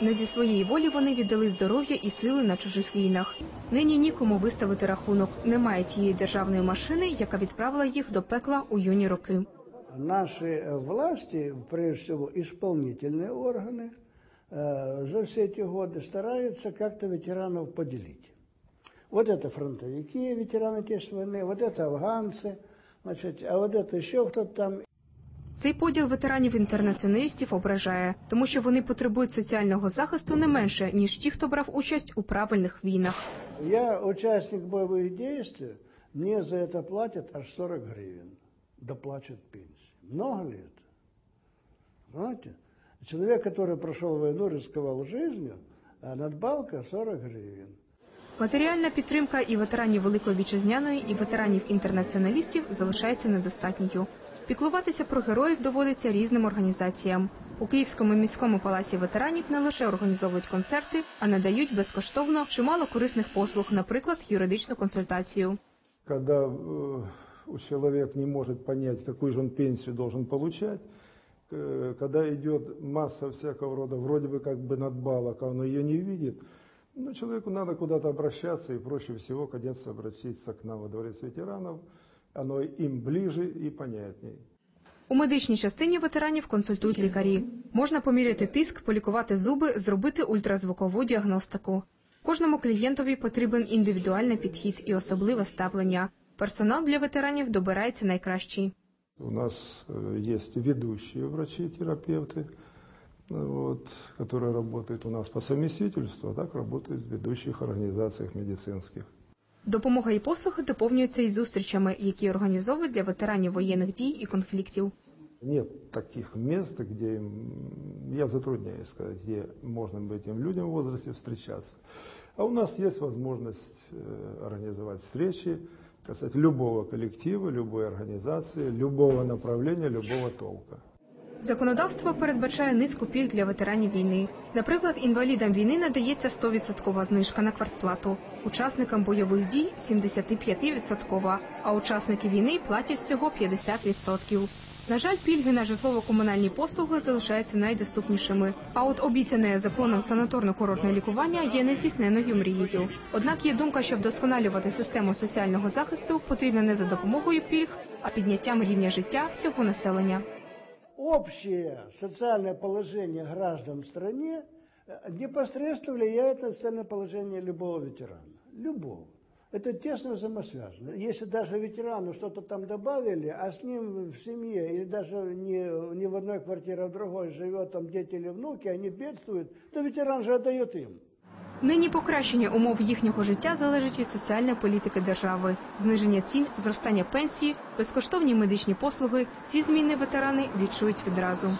Не зі своєї волі вони віддали здоров'я і сили на чужих війнах. Нині нікому виставити рахунок. Немає тієї державної машини, яка відправила їх до пекла у юні роки. Наши э, власти, прежде всего исполнительные органы, э, за все эти годы стараются как-то ветеранов поделить. Вот это фронтовики, ветераны Отечественной войны, вот это афганцы, значит, а вот это еще кто-то там. Цей поділ ветеранів-інтернаціоналістів ображає, тому що вони потребують соціального захисту не менше, ніж ті, хто брав участь у правильних війнах. Я участник боевых действий, мне за это платят аж 40 гривен, доплачивают пенсии. Много ли это? Понимаете? Человек, который прошел войну, рисковал жизнью, а надбавка 40 гривен. Матеріальна підтримка і ветеранів Великої Вітчизняної, і ветеранів-інтернаціоналістів залишається недостатньою. Піклуватися про героїв доводиться різним організаціям. У Київському міському палаці ветеранів не лише організовують концерти, а надають безкоштовно чимало корисних послуг, наприклад, юридичну консультацію. когда э, человек не может понять, какую же он пенсию должен получать, э, когда идет масса всякого рода, вроде бы как бы надбавок, а он ее не видит, ну, человеку надо куда-то обращаться, и проще всего, конечно, обратиться к нам во дворец ветеранов, оно им ближе и понятней. У медичній частині ветеранів консультують лікарі. Можна поміряти тиск, полікувати зуби, зробити ультразвукову діагностику. Кожному клієнтові потрібен індивідуальний підхід і особливе ставлення. Персонал для ветеранів добирається найкращий. У нас э, есть ведущие врачи-терапевты, э, вот, которые работают у нас по совместительству, а так работают в ведущих организациях медицинских. Допомога і послуги доповнюються із зустрічами, які організовують для ветеранів воєнних дій і конфліктів. Нет таких мест, где им, я затрудняюсь сказать, где можно бы этим людям в возрасте встречаться. А у нас есть возможность э, организовать встречи касательно любого коллектива, любой организации, любого направления, любого толка. Законодавство передбачає низку пільг для ветеранів війни. Наприклад, інвалідам війни надається 100% знижка на квартплату, учасникам бойових дій 75%, а учасники війни платять всього 50%. На жаль, пільги на житлово-комунальні послуги залишаються найдоступнішими. А от обіцяне законом санаторно-курортне лікування є нездійсненою мрією. Однак є думка, що вдосконалювати систему соціального захисту потрібно не за допомогою пільг, а підняттям рівня життя всього населення. Общее социальное положение граждан в стране э, непосредственно влияет на социальное положение любого ветерана. Любого. Это тесно взаимосвязано. Если даже ветерану что-то там добавили, а с ним в семье, или даже не, не в одной квартире, а в другой живет там дети или внуки, они бедствуют, то ветеран же отдает им. Нині покращення умов їхнього життя залежить від соціальної політики держави, зниження цін, зростання пенсії, безкоштовні медичні послуги. Ці зміни ветерани відчують відразу.